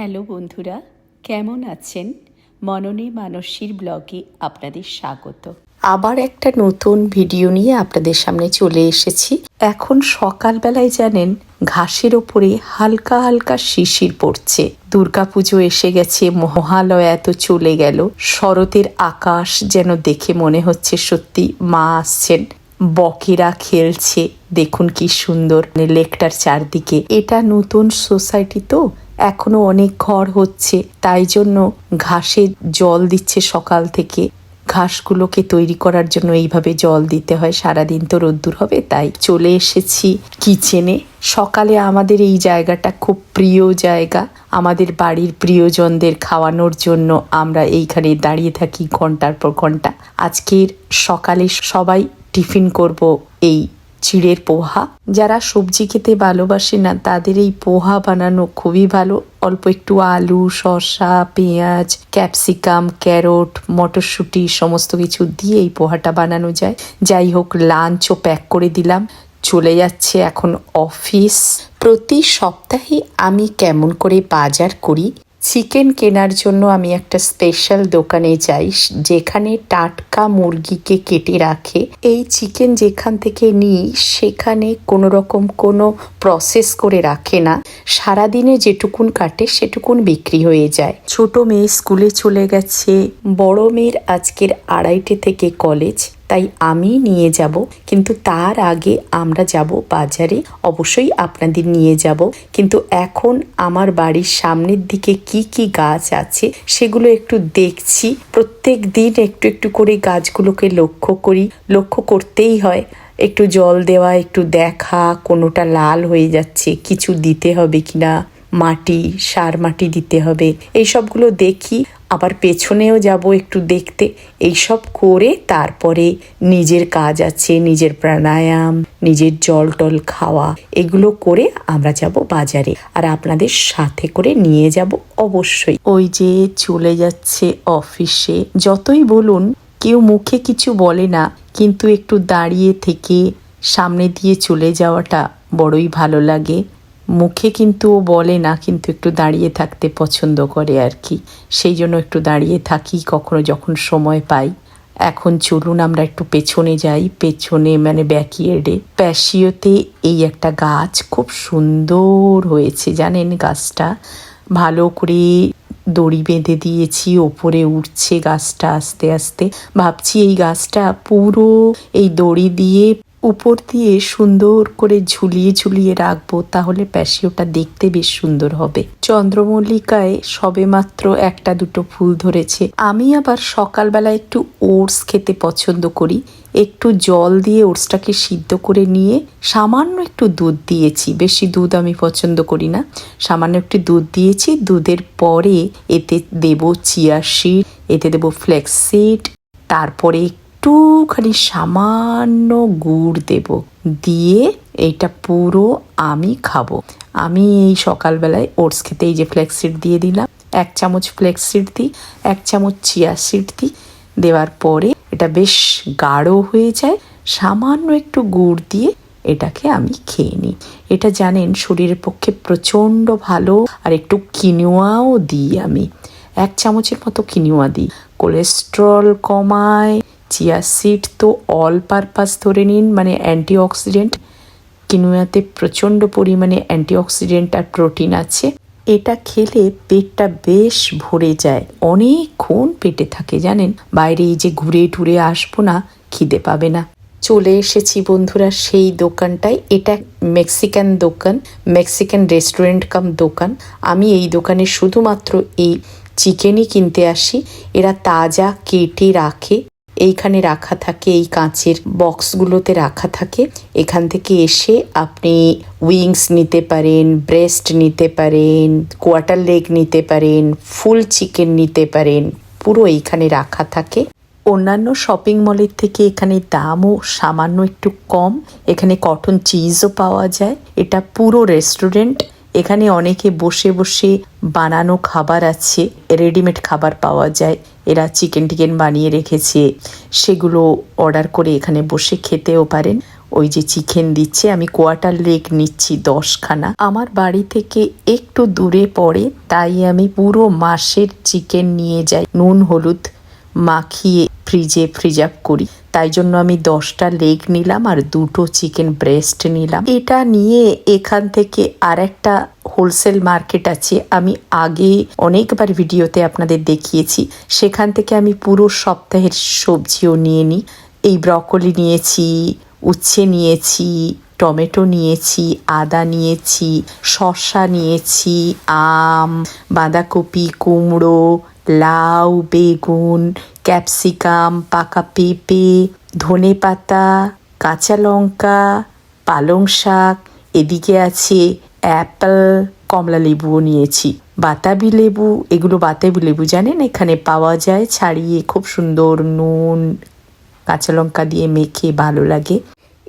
Hello বন্ধুরা, কেমন আছেন? মননে মানসীর ব্লগে আপনাদের স্বাগত। আবার একটা নতুন ভিডিও নিয়ে আপনাদের সামনে চলে এসেছি। এখন সকালবেলায় জানেন, ঘাসের ওপরে হালকা হালকা শিশির পড়ছে। দুর্গাপুজো এসে গেছে, মহালয়া তো চলে গেল। শরতের আকাশ যেন দেখে মনে হচ্ছে সত্যি মা আসছেন। বকেরা খেলছে, দেখুন কি সুন্দর। মানে লেকটার চারদিকে। এটা নতুন সোসাইটি তো এখনও অনেক ঘর হচ্ছে, তাই জন্য ঘাসে জল দিচ্ছে সকাল থেকে। ঘাসগুলোকে তৈরি করার জন্য এইভাবে জল দিতে হয়, সারাদিন তো রোদ্দুর হবে, তাই চলে এসেছি কিচেনে। সকালে আমাদের এই জায়গাটা খুব প্রিয় জায়গা। আমাদের বাড়ির প্রিয়জনদের খাওয়ানোর জন্য আমরা এইখানে দাঁড়িয়ে থাকি ঘণ্টার পর ঘণ্টা। আজকের সকালে সবাই টিফিন করব এই চিড়ের পোহা। যারা সবজি খেতে ভালোবাসে না, তাদের এই পোহা বানানো খুবই ভালো। অল্প একটু আলু, শসা, পেঁয়াজ, ক্যাপসিকাম, ক্যারট, মটরশুঁটি সমস্ত কিছু দিয়ে এই পোহাটা বানানো যায়। যাই হোক, লাঞ্চও প্যাক করে দিলাম। চলে যাচ্ছে এখন অফিস। প্রতি সপ্তাহে আমি কেমন করে বাজার করি? চিকেন কেনার জন্য আমি একটা স্পেশাল দোকানে যাই, যেখানে টাটকা মুরগিকে কেটে রাখে। এই চিকেন যেখান থেকে নিই, সেখানে কোনো রকম কোনো প্রসেস করে রাখে না। সারাদিনে যেটুকুন কাটে, সেটুকুন বিক্রি হয়ে যায়। ছোট মেয়ে স্কুলে চলে গেছে, বড় মেয়ের আজকের আড়াইটে থেকে কলেজ তাই আমি নিয়ে যাব। কিন্তু তার আগে আমরা যাব বাজারে। অবশ্যই আপনাদের নিয়ে যাব। কিন্তু এখন আমার বাড়ির সামনের দিকে কি কি গাছ আছে সেগুলো একটু দেখছি। প্রত্যেক দিন একটু একটু করে গাছগুলোকে লক্ষ্য করি। লক্ষ্য করতেই হয়, একটু জল দেওয়া, একটু দেখা, কোনোটা লাল হয়ে যাচ্ছে, কিছু দিতে হবে কিনা। মাটি, সার মাটি দিতে হবে। এই সবগুলো দেখি, আবার পেছনেও যাব একটু দেখতে। এইসব করে তারপরে নিজের কাজ আছে, নিজের প্রাণায়াম, নিজের জল টল খাওয়া, এগুলো করে আমরা যাব বাজারে। আর আপনাদের সাথে করে নিয়ে যাব অবশ্যই। ওই যে চলে যাচ্ছে অফিসে। যতই বলুন, কেউ মুখে কিছু বলে না, কিন্তু একটু দাঁড়িয়ে থেকে সামনে দিয়ে চলে যাওয়াটা বড়ই ভালো লাগে। মুখে কিন্তু ও বলে না, কিন্তু একটু দাঁড়িয়ে থাকতে পছন্দ করে আর কি। সেই জন্য একটু দাঁড়িয়ে থাকি, কখনো যখন সময় পাই। এখন চলুন আমরা একটু পেছনে যাই, পেছনে মানে ব্যাকিয়ার্ডে প্যাশিওতে এই একটা গাছ খুব সুন্দর হয়েছে, জানেন গাছটা? ভালো করে দড়ি বেঁধে দিয়েছি, ওপরে উঠছে গাছটা আস্তে আস্তে। ভাবছি এই গাছটা পুরো এই দড়ি দিয়ে উপর দিয়ে সুন্দর করে ঝুলিয়ে ঝুলিয়ে রাখব, তাহলে প্যাসিওটা দেখতে বেশ সুন্দর হবে। চন্দ্রমল্লিকায় সবে মাত্র একটা দুটো ফুল ধরেছে। আমি আবার সকালবেলা একটু ওটস খেতে পছন্দ করি। একটু জল দিয়ে ওটসটাকে সিদ্ধ করে নিয়ে সামান্য একটু দুধ দিয়েছি। বেশি দুধ আমি পছন্দ করি না। সামান্য একটু দুধ দিয়েছি। দুধের পরে এতে দেব চিয়া সিড এতে দেব ফ্লেক্সিড তারপরে একটুখানি সামান্য গুড় দেব। দিয়ে এটা পুরো আমি খাব। আমি এই সকালবেলায় ওটস খেতে এই যে ফ্লেক্সিড দিয়ে দিলাম, এক চামচ ফ্লেক্সিড দিই, এক চামচ চিয়া সিড দিই। দেওয়ার পরে এটা বেশ গাঢ় হয়ে যায়, সামান্য একটু গুড় দিয়ে এটাকে আমি খেয়ে নিই। এটা জানেন শরীরের পক্ষে প্রচণ্ড ভালো, আর একটু কিনুয়াও দিই আমি। এক চামচের মতো কিনুয়া দিই। কোলেস্ট্রল কমায় চিয়া সিড তো অল পারপাস ধরে নিন মানে অ্যান্টিঅক্সিডেন্ট কিনুয়াতে প্রচণ্ড পরিমাণে অ্যান্টিঅক্সিডেন্ট আর প্রোটিন আছে। এটা খেলে পেটটা বেশ ভরে যায় অনেকক্ষণ পেটে থাকে, জানেন? বাইরে এই যে ঘুরে টুরে আসব না, খিদে পাবে না। চলে এসেছি বন্ধুরা সেই দোকানটায়, এটা মেক্সিকান দোকান, মেক্সিকান রেস্টুরেন্ট কাম দোকান। আমি এই দোকানে শুধুমাত্র এই চিকেনই কিনতে আসি, এরা তাজা কেটে রাখে। এইখানে রাখা থাকে, এই কাঁচের বক্সগুলোতে রাখা থাকে। এখান থেকে এসে আপনি উইংস নিতে পারেন, ব্রেস্ট নিতে পারেন, কোয়ার্টার লেগ নিতে পারেন, ফুল চিকেন নিতে পারেন, পুরো এইখানে রাখা থাকে। অন্যান্য শপিং মলের থেকে এখানে দামও সামান্য একটু কম। এখানে কটন চিজও পাওয়া যায়। এটা পুরো রেস্টুরেন্ট। এখানে অনেকে বসে বসে বানানো খাবার আছে রেডিমেড খাবার পাওয়া যায়। এরা চিকেন টিকেন বানিয়ে রেখেছে, সেগুলো অর্ডার করে এখানে বসে খেতেও পারেন। ওই যে চিকেন দিচ্ছে, আমি কোয়ার্টার লেগ নিচ্ছি দশখানা। আমার বাড়ি থেকে একটু দূরে পড়ে, তাই আমি পুরো মাসের চিকেন নিয়ে যাই। নুন, হলুদ মাখিয়ে ফ্রিজে ফ্রিজ আপ করি। তাই জন্য আমি দশটা লেগ নিলাম আর দুটো চিকেন ব্রেস্ট নিলাম। এটা নিয়ে এখান থেকে আর একটা হোলসেল মার্কেট আছে। আমি আগে অনেকবার ভিডিওতে আপনাদের দেখিয়েছি। সেখান থেকে আমি পুরো সপ্তাহের সবজিও নিয়ে নিই। এই ব্রকলি নিয়েছি, উচ্ছে নিয়েছি, টমেটো নিয়েছি, আদা নিয়েছি, শসা নিয়েছি, আম, বাঁধাকপি, কুমড়ো লাউ, বেগুন, ক্যাপসিকাম, পাকা পেঁপে, ধনে পাতা, কাঁচা লঙ্কা, পালং শাক, এদিকে আছে অ্যাপেল, কমলা লেবুও নিয়েছি। বাতাবি লেবু, এগুলো বাতাবি লেবু, জানেন? এখানে পাওয়া যায় ছাড়িয়ে খুব সুন্দর নুন, কাঁচা লঙ্কা দিয়ে মেখে ভালো লাগে।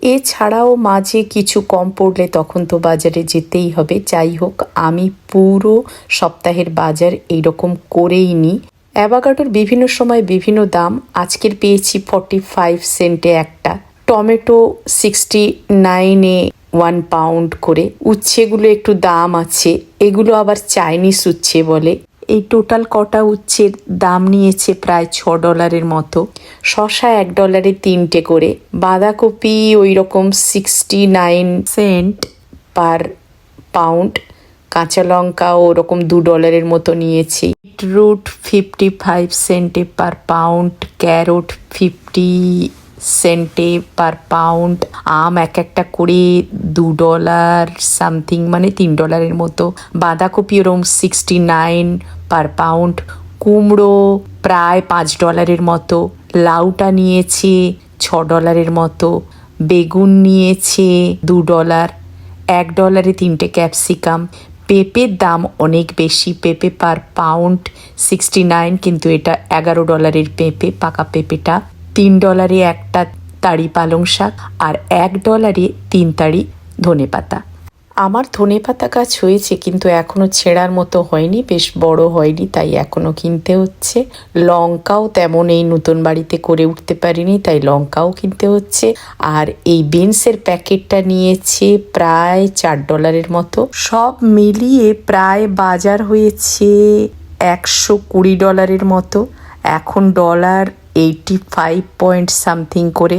এছাড়াও মাঝে কিছু কম পড়লে তখন তো বাজারে যেতেই হবে। যাই হোক, আমি পুরো সপ্তাহের বাজার এইরকম করেই নিই। অ্যাভাকাডোর বিভিন্ন সময় বিভিন্ন দাম। আজকের পেয়েছি ফর্টি ফাইভ সেন্টে একটা। টমেটো সিক্সটি নাইনে ওয়ান পাউন্ড করে। উচ্ছেগুলো একটু দাম আছে। এগুলো আবার চাইনিজ উচ্ছে বলে। এই টোটাল কটা উচ্ছের দাম নিয়েছে প্রায় ছ ডলারের মতো। শশা এক ডলারে তিনটে করে। বাঁধাকপি ওই রকম sixty nine cent per pound কাঁচা লঙ্কা ওরকম দু ডলারের মতো নিয়েছি। বিটরুট ফিফটি ফাইভ সেন্টে পার পাউন্ড ক্যারোট ফিফটি সেন্টে পার পাউন্ড আম এক একটা করে দু ডলার সামথিং মানে তিন ডলারের মতো। বাঁধাকপি ওরম সিক্সটি নাইন পার পাউন্ড কুমড়ো, প্রায় পাঁচ ডলারের মতো। লাউটা নিয়েছে, ছ ডলারের মতো। বেগুন নিয়েছে, দু ডলার। এক ডলারে তিনটে ক্যাপসিকাম। পেঁপের দাম অনেক বেশি। পেঁপে পার পাউন্ড সিক্সটি নাইন, কিন্তু এটা এগারো ডলারের পেঁপে, পাকা পেঁপেটা। তিন ডলারে একটা তাড়ি পালং শাক আর এক ডলারে তিন তাড়ি ধনে পাতা আমার ধনে পাতা গাছ হয়েছে, কিন্তু এখনও ছেঁড়ার মতো হয়নি, বেশ বড় হয়নি, তাই এখনও কিনতে হচ্ছে। লঙ্কাও তেমন এই নতুন বাড়িতে করে উঠতে পারিনি, তাই লঙ্কাও কিনতে হচ্ছে। আর এই বিনসের প্যাকেটটা নিয়েছে প্রায় চার ডলারের মতো। সব মিলিয়ে প্রায় বাজার হয়েছে একশো কুড়ি ডলারের মতো। এখন dollar eighty five point something করে।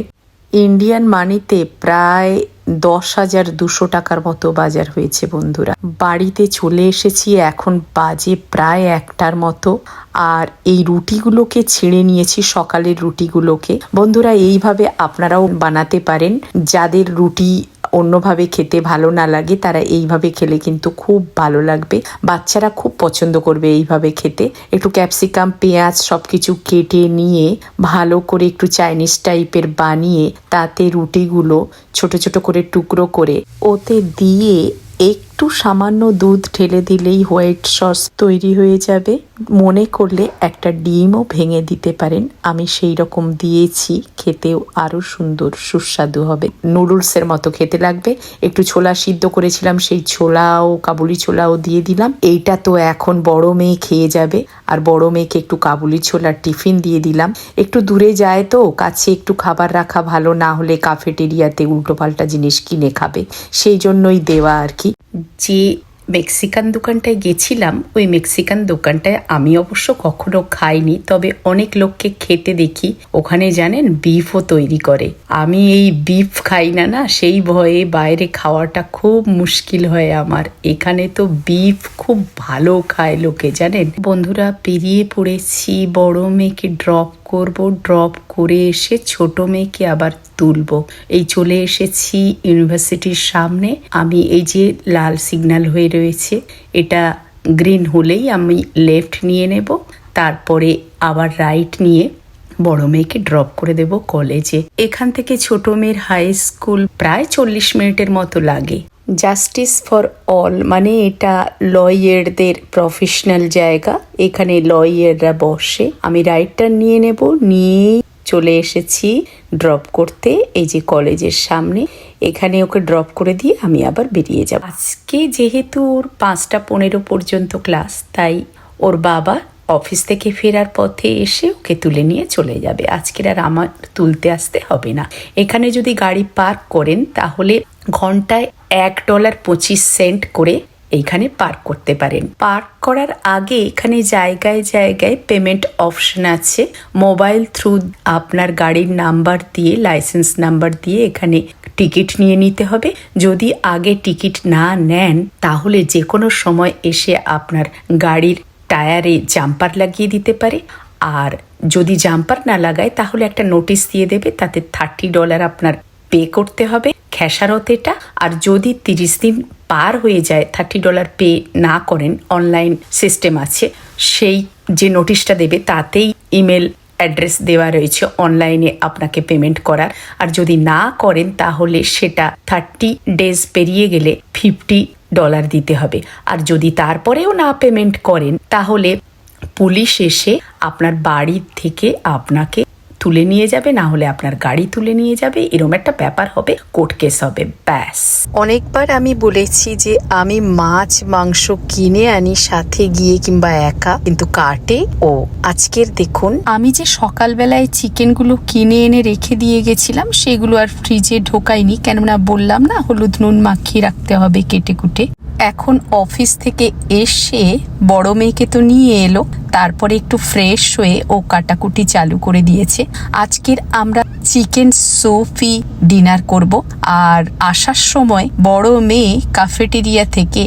ইন্ডিয়ান মানিতে প্রায় দশ হাজার দুশো টাকার মতো বাজার হয়েছে বন্ধুরা। বাড়িতে চলে এসেছি, এখন বাজে প্রায় একটার মতো। আর এই রুটিগুলোকে ছিঁড়ে নিয়েছি, সকালের রুটিগুলোকে। বন্ধুরা, এইভাবে আপনারাও বানাতে পারেন। যাদের রুটি অন্যভাবে খেতে ভালো না লাগে, তারা এইভাবে খেলে কিন্তু খুব ভালো লাগবে। বাচ্চারা খুব পছন্দ করবে এইভাবে খেতে। একটু ক্যাপসিকাম, পেঁয়াজ সব কিছু কেটে নিয়ে ভালো করে একটু চাইনিজ টাইপের বানিয়ে তাতে রুটিগুলো ছোট ছোট করে টুকরো করে ওতে দিয়ে একটু সামান্য দুধ ঢেলে দিলেই হোয়াইট সস তৈরি হয়ে যাবে। মনে করলে একটা ডিমও ভেঙে দিতে পারেন। আমি সেই রকম দিয়েছি, খেতেও আরও সুন্দর, সুস্বাদু হবে। নুডলসের মতো খেতে লাগবে। একটু ছোলা সিদ্ধ করেছিলাম, সেই ছোলাও, কাবুলি ছোলাও দিয়ে দিলাম। এইটা তো এখন বড় মেয়ে খেয়ে যাবে। আর বড় মেয়েকে একটু কাবুলি ছোলার টিফিন দিয়ে দিলাম। একটু দূরে যায় তো, কাছে একটু খাবার রাখা ভালো, না হলে কাফেটেরিয়াতে উল্টোপাল্টা জিনিস কিনে খাবে। সেই জন্যই দেওয়া আর কি। যে মেক্সিকান দোকানটায় গেছিলাম, ওই মেক্সিকান দোকানটায় আমি অবশ্য কখনো খাইনি, তবে অনেক লোককে খেতে দেখি, ওখানে জানেন বিফও তৈরি করে। আমি এই বিফ খাই না না, সেই ভয়ে বাইরে খাওয়াটা খুব মুশকিল হয় আমার। এখানে তো বিফ খুব ভালো খায় লোকে, জানেন? বন্ধুরা, পেরিয়ে পড়েছি, বড় মেয়েকে ড্রপ করব ড্রপ করে এসে ছোট মেয়েকে আবার তুলবো। এই চলে এসেছি ইউনিভার্সিটির সামনে। আমি এই যে লাল সিগন্যাল হয়ে রয়েছে। এটা গ্রিন হলেই আমি লেফট নিয়ে নেব। তারপরে আবার রাইট নিয়ে বড় মেয়েকে ড্রপ করে দেব কলেজে। এখান থেকে ছোট মেয়ের হাই স্কুল প্রায় চল্লিশ মিনিটের মতো লাগে। জাস্টিস ফর অল মানে এটা লয়ারদের প্রফেশনাল জায়গা। এখানে লয়াররা বসে। আমি রাইটটা নিয়ে নেব। নিয়েই চলে এসেছি ড্রপ করতে। এই যে কলেজের সামনে। এখানে ওকে ড্রপ করে দিয়ে আমি আবার বেরিয়ে যাব। আজকে যেহেতু ওর পাঁচটা পনেরো পর্যন্ত ক্লাস তাই ওর বাবা অফিস থেকে ফেরার পথে এসে ওকে তুলে নিয়ে চলে যাবে। আজকের আর আমার তুলতে আসতে হবে না। এখানে যদি গাড়ি পার্ক করেন, তাহলে ঘন্টায় এক ডলার পঁচিশ সেন্ট করে এইখানে পার্ক করতে পারেন। পার্ক করার আগে এখানে জায়গায় জায়গায় পেমেন্ট অপশন আছে। মোবাইল থ্রু আপনার গাড়ির নাম্বার দিয়ে লাইসেন্স নাম্বার দিয়ে এখানে টিকিট নিয়ে নিতে হবে। যদি আগে টিকিট না নেন, তাহলে যে কোনো সময় এসে আপনার গাড়ির টায়ারে জাম্পার লাগিয়ে দিতে পারে। আর যদি জাম্পার না লাগায়, তাহলে একটা নোটিশ দিয়ে দেবে, তাতে থার্টি ডলার আপনার পে করতে হবে। খেসারত এটা। আর যদি তিরিশ দিন পার হয়ে যায় থার্টি ডলার পে না করেন অনলাইন সিস্টেম আছে, সেই যে নোটিশটা দেবে, তাতেই ইমেল অ্যাড্রেস দেওয়া রয়েছে অনলাইনে আপনাকে পেমেন্ট করার। আর যদি না করেন, তাহলে সেটা থার্টি ডেজ পেরিয়ে গেলে ফিফটি ডলার দিতে হবে। আর যদি তারপরেও না পেমেন্ট করেন, তাহলে পুলিশ এসে আপনার বাড়ির থেকে আপনাকে তুলে নিয়ে যাবে, না হলে আপনার গাড়ি তুলে নিয়ে যাবে। এরম একটা ব্যাপার হবে, কোর্ট কেস হবে, ব্যাস। অনেকবার আমি বলেছি যে আমি মাছ, মাংস কিনে আনি সাথে গিয়ে কিংবা একা, কিন্তু কাটে ও। আজকের দেখুন, আমি যে সকালবেলায় চিকেনগুলো কিনে এনে রেখে দিয়ে গেছিলাম, সেগুলো আর ফ্রিজে ঢোকাইনি। কেননা বললাম না, হলুদ নুন মাখিয়ে রাখতে হবে কেটে কুটে। এখন অফিস থেকে এসে বড় মেয়েকে তো নিয়ে এলো, তারপরে একটু ফ্রেশ হয়ে ও কাটাকুটি চালু করে দিয়েছে। আজকের আমরা চিকেন সোফি ডিনার করব, আর আসার সময় বড় মেয়ে কাফেটেরিয়া থেকে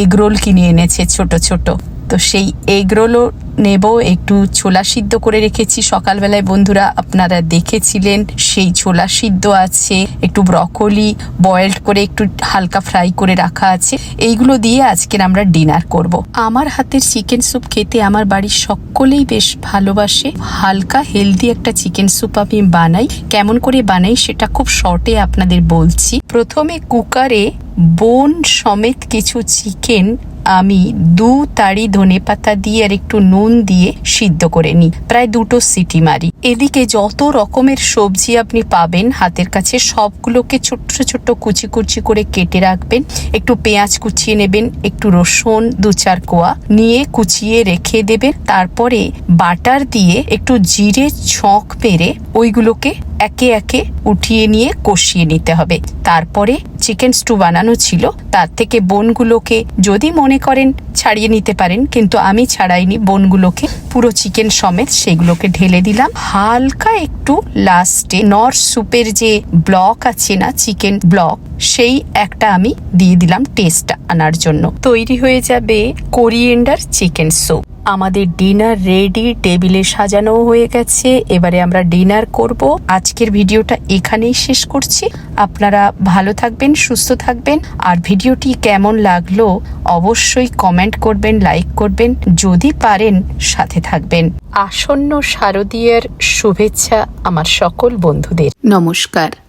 এগরোল কিনে এনেছে ছোট ছোট। তো সেই এগ রোলও নেব, একটু ছোলা সিদ্ধ করে রেখেছি। সকালবেলায় বন্ধুরা আপনারা দেখেছিলেন, সেই ছোলা সিদ্ধ আছে, একটু ব্রকলি বয়েলড করে একটু হালকা ফ্রাই করে রাখা আছে। এইগুলো দিয়ে আজকের আমরা ডিনার করব। আমার হাতের চিকেন স্যুপ খেতে আমার বাড়ির সকলেই বেশ ভালোবাসে। হালকা হেলদি একটা চিকেন স্যুপ আমি বানাই। কেমন করে বানাই সেটা খুব শর্টে আপনাদের বলছি। প্রথমে কুকারে বোন সমেত কিছু চিকেন আমি দু তাড়ি ধনে পাতা দিয়ে আর একটু নুন দিয়ে সিদ্ধ করে নিই। প্রায় দুটো সিটি মারি। এদিকে যত রকমের সবজি আপনি পাবেন, হাতের কাছে সবগুলোকে ছোট্ট ছোট্ট কুচি কুচি করে কেটে রাখবেন। একটু পেঁয়াজ কুচিয়ে নেবেন, একটু রসুন, দু চার কোয়া নিয়ে কুচিয়ে রেখে দেবেন। তারপরে বাটার দিয়ে একটু জিরে ছক মেরে ওইগুলোকে একে একে উঠিয়ে নিয়ে কষিয়ে নিতে হবে। তারপরে চিকেন স্টু বানানো ছিল। তার থেকে বোনগুলোকে যদি মনে করেন ছাড়িয়ে নিতে পারেন, কিন্তু আমি ছাড়াইনি বোনগুলোকে। পুরো চিকেন সমেত সেগুলোকে ঢেলে দিলাম। হালকা একটু লাস্টে নর স্যুপের যে ব্লক আছে না চিকেন ব্লক সেই একটা আমি দিয়ে দিলাম টেস্ট আনার জন্য। তৈরি হয়ে যাবে কোরিয়েন্ডার চিকেন স্যুপ আমাদের ডিনার রেডি, টেবিলে সাজানো হয়ে গেছে। এবারে আমরা ডিনার করব। আজকের ভিডিওটা এখানেই শেষ করছি। আপনারা ভালো থাকবেন, সুস্থ থাকবেন। আর ভিডিওটি কেমন লাগল অবশ্যই কমেন্ট করবেন, লাইক করবেন, যদি পারেন সাথে থাকবেন। আসন্ন শারদীয়ার শুভেচ্ছা আমার সকল বন্ধুদের। নমস্কার।